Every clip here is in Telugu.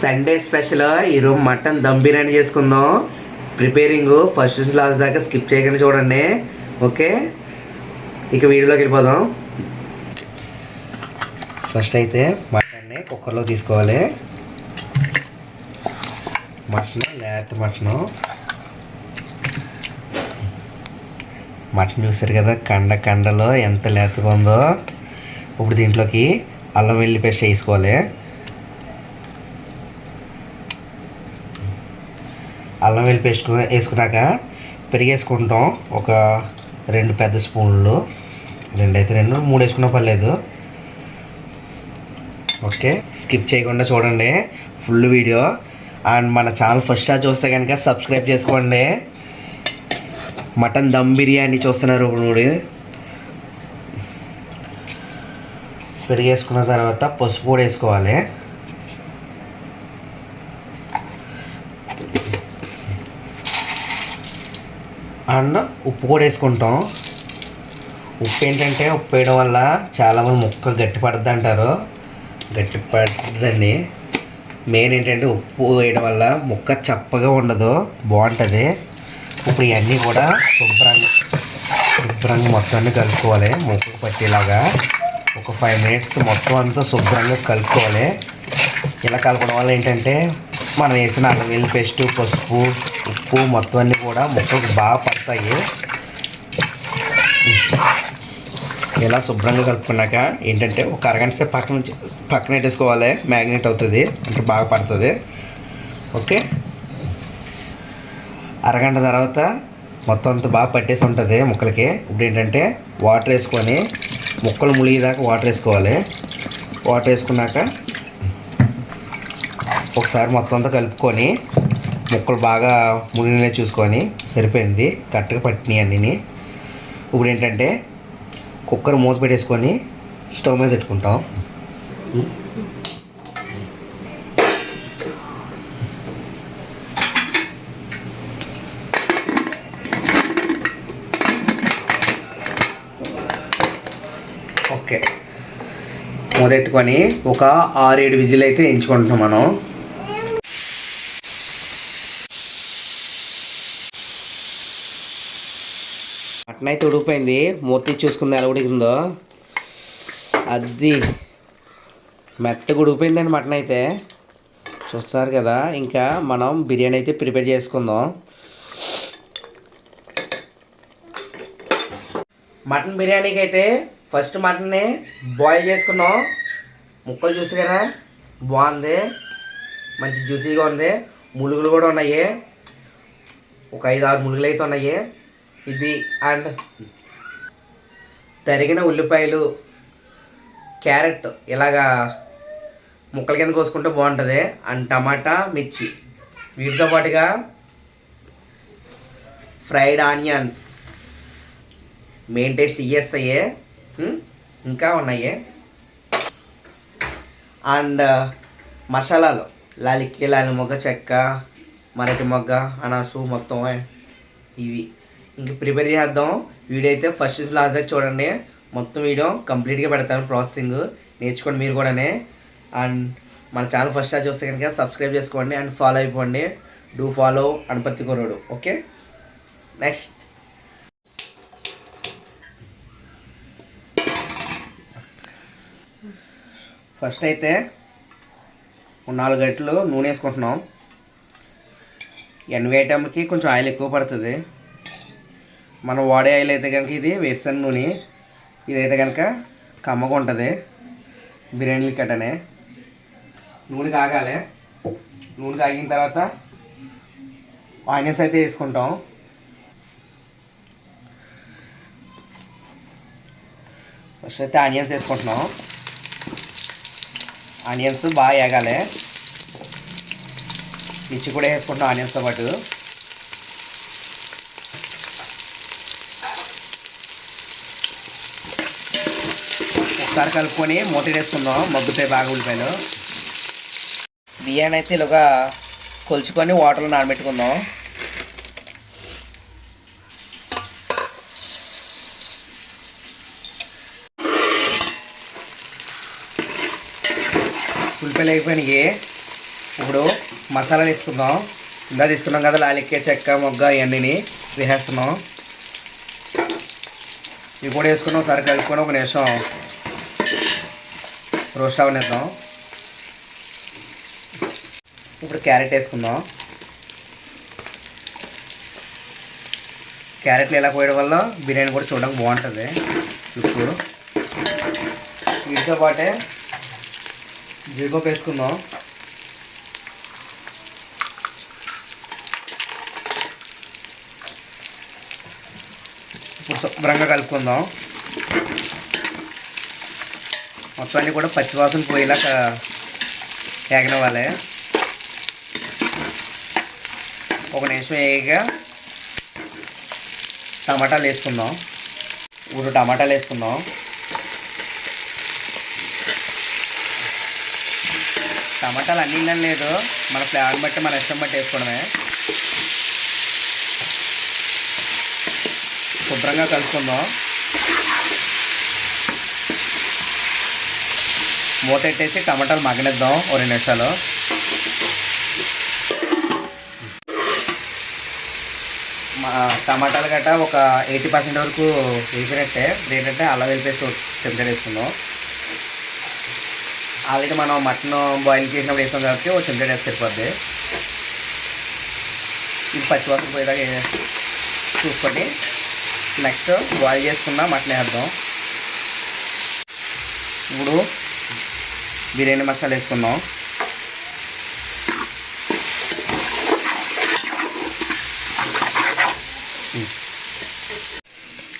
సండే స్పెషల్ ఈరోజు మటన్ దమ్ బిర్యానీ చేసుకుందాం. ప్రిపేరింగ్ ఫస్ట్ నుంచి లాస్ట్ దాకా స్కిప్ చేయకుండా చూడండి. ఓకే ఇక వీడియోలోకి వెళ్ళిపోదాం. ఫస్ట్ అయితే మటన్ని కుక్కర్లో తీసుకోవాలి. మటన్ లేత మటను మటన్ చూసారు కదా కండ కండలో ఎంత లేతగా ఉందో. ఇప్పుడు దీంట్లోకి అల్లం వెల్లి పేస్ట్ వేసుకోవాలి. ఆయిల్ పేస్ట్ వేసుకున్నాక పెరిగేసుకుంటాం. ఒక రెండు పెద్ద స్పూన్లు. రెండు అయితే రెండు మూడు వేసుకున్నా పర్లేదు. ఓకే స్కిప్ చేయకుండా చూడండి. Full video. అండ్ మన ఛానల్ ఫస్ట్ చూస్తే కనుక సబ్స్క్రైబ్ చేసుకోండి. మటన్ దమ్ బిర్యానీ చూస్తున్నారు ఇప్పుడు పెరిగేసుకున్న తర్వాత పసుపు కూడా వేసుకోవాలి. అండ్ ఉప్పు కూడా వేసుకుంటాం. ఉప్పు ఏంటంటే ఉప్పు వేయడం వల్ల చాలామంది ముక్క గట్టి పడుద్ది అంటారు. గట్టి పడుతుందండి మెయిన్ ఏంటంటే ఉప్పు వేయడం వల్ల ముక్క చప్పగా ఉండదు బాగుంటుంది. ఇప్పుడు ఇవన్నీ కూడా శుభ్రంగా శుభ్రంగా మొత్తాన్ని కలుపుకోవాలి. ముక్కకు పట్టేలాగా ఒక ఫైవ్ మినిట్స్ మొత్తం అంతా శుభ్రంగా కలుపుకోవాలి. ఇలా కలపడం వల్ల ఏంటంటే మనం వేసిన అల్లం వెల్లుల్లి పేస్ట్ పసుపు ఉప్పు మొత్తం అన్నీ కూడా ముక్కకు బాగా వస్తాయి. ఇలా శుభ్రంగా కలుపుకున్నాక ఏంటంటే ఒక అరగంట సేపు పక్కన పక్కన పెట్టేసుకోవాలి. మ్యాగ్నెట్ అవుతుంది. అంటే బాగా పడుతుంది. ఓకే? అరగంట తర్వాత మొత్తం అంతా బాగా పట్టేసి ఉంటుంది ముక్కలకి. ఇప్పుడు ఏంటంటే వాటర్ వేసుకొని ముక్కలు ములిగేదాకా వాటర్ వేసుకోవాలి. వాటర్ వేసుకున్నాక ఒకసారి మొత్తం అంతా కలుపుకొని ముక్కలు బాగా మునిగినే చూసుకొని సరిపోయింది. కరెక్ట్గా పట్టినాయి అన్నీ ఇప్పుడు ఏంటంటే కుక్కర్ మూత పెట్టేసుకొని స్టవ్ మీద పెట్టుకుంటాం. ఓకే. మొదట్టుకొని ఒక ఆరేడు విజిల్ అయితే ఎంచుకుంటున్నాం మనం. మటన్ అయితే ఉడికిపోయింది. మూత తీసి చూసుకుంది ఎలా ఉడికిందో. అది మెత్తగా ఉడికిపోయిందండి మటన్ అయితే. చూస్తున్నారు కదా ఇంకా మనం బిర్యానీ అయితే ప్రిపేర్ చేసుకుందాం. మటన్ బిర్యానీకి అయితే ఫస్ట్ మటన్ని బాయిల్ చేసుకున్నాం. ముక్కలు చూసి కదా బాగుంది. మంచి జ్యూసీగా ఉంది. ములుగులు కూడా ఉన్నాయి. ఒక ఐదు ఆరు ములుగులు అయితే ఉన్నాయి. ఇది అండ్ తరిగిన ఉల్లిపాయలు క్యారెట్ ఇలాగా ముక్కల కింద కోసుకుంటే బాగుంటుంది. అండ్ టమాటా మిర్చి. వీటితో పాటుగా ఫ్రైడ్ ఆనియన్స్. మెయిన్ టేస్ట్ ఇయ్యేస్తాయే. ఇంకా ఉన్నాయి. అండ్ మసాలాలు. లాలిక్కి లాలి మొగ్గ చెక్క మరటి మొగ్గ అనాసు మొత్తం ఇవి. ఇంక ప్రిపేర్ చేద్దాం వీడియో అయితే ఫస్ట్ నుంచి లాస్ట్ దాకా చూడండి. మొత్తం వీడియో కంప్లీట్గా పెడతాను ప్రాసెసింగ్ నేర్చుకోండి మీరు కూడానే. అండ్ మన ఛానల్ ఫస్ట్ స్టార్ చూస్తే కనుక సబ్స్క్రైబ్ చేసుకోండి అండ్ ఫాలో అయిపోండి. డూ ఫాలో అనుపత్తి కొరడు ఓకే నెక్స్ట్ ఫస్ట్ అయితే నాలుగు గంటలు నూనె వేసుకుంటున్నాం. ఎనభై ఐటమ్కి కొంచెం ఆయిల్ ఎక్కువ పడుతుంది. మనం వాడే ఆయిల్ అయితే కనుక ఇది వేస్తాను నూనె. ఇదైతే కనుక కమ్మగా ఉంటుంది. బిర్యానీ కట్టనే. నూనె కాగాలి. నూనె కాగిన తర్వాత ఆనియన్స్ అయితే వేసుకుంటాం. ఫస్ట్ అయితే ఆనియన్స్ వేసుకుంటున్నాం. ఆనియన్స్ బాగా వేగాలి మిర్చి కూడా వేసుకుంటాం ఆనియన్స్తో పాటు. ఒకసారి కలుపుకొని మూత వేసుకుందాం మగ్గుతాయి బాగా ఉల్లిపాయలు. బియ్యాన్ని అయితే ఇలాగా కొలుచుకొని వాటర్లో నానబెట్టుకుందాం. ఉల్లిపాయలు అయిపోయినాయి. ఇప్పుడు మసాలా తీసుకుందాం ఇందా తీసుకున్నాం కదా లాలిక్కే చెక్క మొగ్గ ఇవన్నీ వేసేస్తున్నాం ఇవి కూడా వేసుకున్నాం ఒకసారి కలుపుకొని ఒక నిమిషం రోస్ట్ అవనిద్దాం ఇప్పుడు క్యారెట్ వేసుకుందాం. క్యారెట్లు ఇలా కోయడం వల్ల బిర్యానీ కూడా చూడడానికి బాగుంటుంది. ఇప్పుడు వీటితో పాటే జీడిపప్పు వేసుకుందాం. ఇప్పుడు శుభ్రంగా కలుపుకుందాం. మొత్తం అన్నీ కూడా పచ్చివాసన పోయేలా ఏగనివ్వాలి. ఒక నిమిషం వేయగా టమాటాలు వేసుకుందాం. ఇప్పుడు టమాటాలు వేసుకుందాం. టమాటాలు అన్నీ ఇళ్ళని లేదు. మన ఫ్లేవర్ బట్టి మన ఇష్టం బట్టి వేసుకోవడమే. శుభ్రంగా కలుసుకుందాం మూతెట్టేసి టమాటాలు మగ్గనిద్దాం ఓ రెండు నిమిషాలు. మా టమాటాలు గట్ట ఒక ఎయిటీ పర్సెంట్ వరకు వేసినట్టే ఏంటంటే అల్లం వెళ్ళిపోయి చెంచా వేసుకుందాం. ఆల్రెడీ మనం మటన్ బాయిల్ చేసినప్పుడు వేస్తాం కాబట్టి ఒక చెంచా వేసి సరిపోద్ది. ఇది పచ్చివాసన పోయేదాకా చూసుకొని నెక్స్ట్ బాయిల్ చేసుకున్న మటన్ వేద్దాం. ఇప్పుడు బిర్యానీ మసాలా వేసుకుందాం.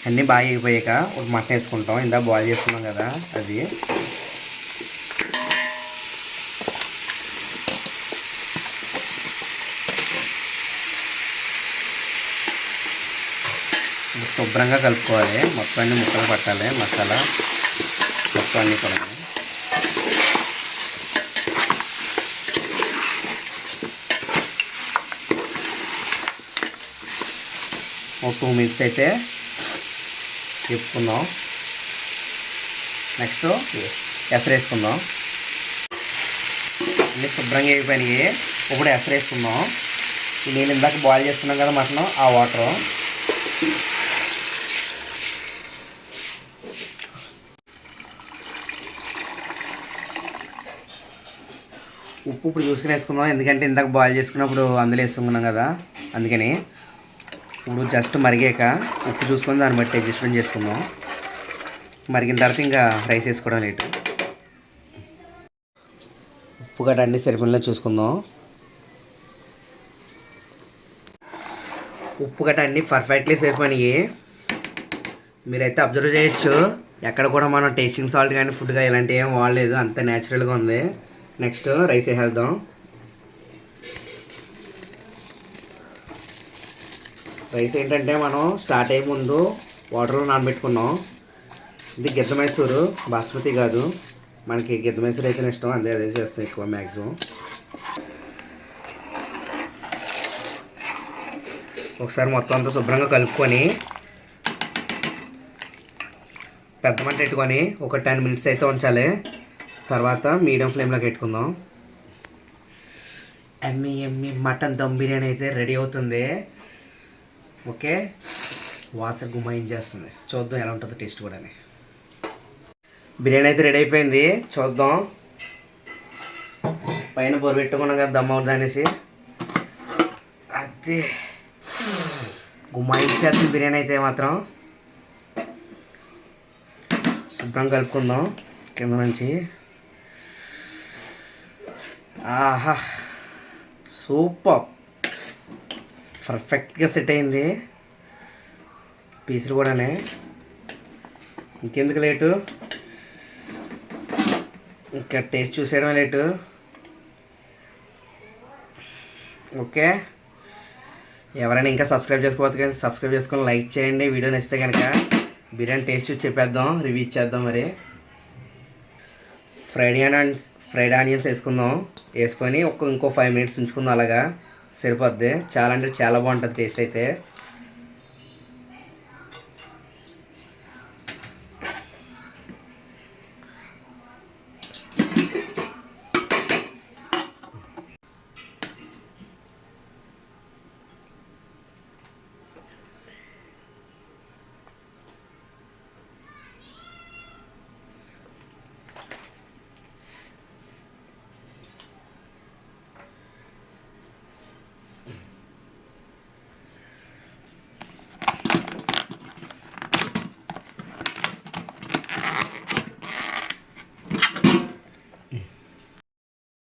అన్నీ బాగా ఎగిపోయాక ఒక మటన్ వేసుకుంటాం. ఇందా బాయిల్ చేసుకున్నాం కదా అది. శుభ్రంగా కలుపుకోవాలి. మొత్తం అన్ని ముక్కలు పట్టాలి. మసాలా మొత్తం అన్నీ కూడా ఒక టూ మినిట్స్ అయితే తిప్పుకుందాం నెక్స్ట్ ఎసరేసుకుందాం అన్నీ శుభ్రంగా అయిపోయినాయి. ఇప్పుడు ఎసరేసుకుందాం ఈ నేను ఇందాక బాయిల్ చేసుకున్నాం కదా మటన్ ఆ వాటర్ ఉప్పు ఇప్పుడు చూసుకుని వేసుకుందాం ఎందుకంటే ఇందాక బాయిల్ చేసుకున్నప్పుడు అందులో వేసుకున్నాం కదా అందుకని. ఇప్పుడు జస్ట్ మరిగాక ఉప్పు చూసుకొని దాన్ని బట్టి అడ్జస్ట్మెంట్ చేసుకుందాం. మరిగిన తర్వాత ఇంకా రైస్ వేసుకోవడం లేటు ఉప్పు గట్ట అన్ని సరిపడిలో చూసుకుందాం. ఉప్పు గట్ట అన్ని పర్ఫెక్ట్లీ సరిపోయినాయి మీరైతే అబ్జర్వ్ చేయొచ్చు. ఎక్కడ కూడా మనం టేస్టింగ్ సాల్ట్ కానీ ఫుడ్ కానీ ఇలాంటివి ఏం వాడలేదు. అంత న్యాచురల్గా ఉంది. నెక్స్ట్ రైస్ వేసేద్దాం. రైస్ ఏంటంటే మనం స్టార్ట్ అయ్యే ముందు వాటర్లో నానబెట్టుకున్నాం. ఇది గిద్ద మైసూరు బాస్మతి కాదు. మనకి గిద్ద మైసూరు అయితే ఇష్టం అదే అదే చేస్తాం ఎక్కువ మ్యాక్సిమం ఒకసారి మొత్తం అంతా శుభ్రంగా కలుపుకొని పెద్ద మంట పెట్టుకొని ఒక టెన్ మినిట్స్ అయితే ఉంచాలి. తర్వాత మీడియం ఫ్లేమ్లోకి పెట్టుకుందాం. ఎమ్మి ఎమ్మి మటన్ దమ్ బిర్యానీ అయితే రెడీ అవుతుంది. ఓకే? వాసన గుమాయించేస్తుంది చూద్దాం ఎలా ఉంటుందో టేస్ట్ కూడా బిర్యానీ అయితే రెడీ అయిపోయింది. చూద్దాం. పైన బొరు పెట్టుకున్నాం కదా దమ్ అవుతుంది అనేసి. అదే. గుమాయించేస్తుంది బిర్యానీ అయితే మాత్రం. శుభ్రం కలుపుకుందాం కింద నుంచి. ఆహా. సూపర్. పర్ఫెక్ట్గా సెట్ అయింది. పీసులు కూడానే. ఇంకెందుకు లేటు? ఇంకా టేస్ట్ చూసేయడమే లేటు. ఓకే. ఎవరైనా ఇంకా సబ్స్క్రైబ్ చేసుకోవచ్చు కానీ సబ్స్క్రైబ్ చేసుకొని లైక్ చేయండి. వీడియో నచ్చితే కనుక బిర్యానీ టేస్ట్ చూసి చెప్పేద్దాం. రివ్యూ ఇచ్చేద్దాం మరి. ఫ్రైడ్ ఆనియన్స్ ఫ్రైడ్ ఆనియన్స్ వేసుకుందాం. వేసుకొని ఒక ఇంకో ఫైవ్ మినిట్స్ ఉంచుకుందాం అలాగా. సరిపోద్ది. చాలా అంటే చాలా బాగుంటుంది టేస్ట్ అయితే.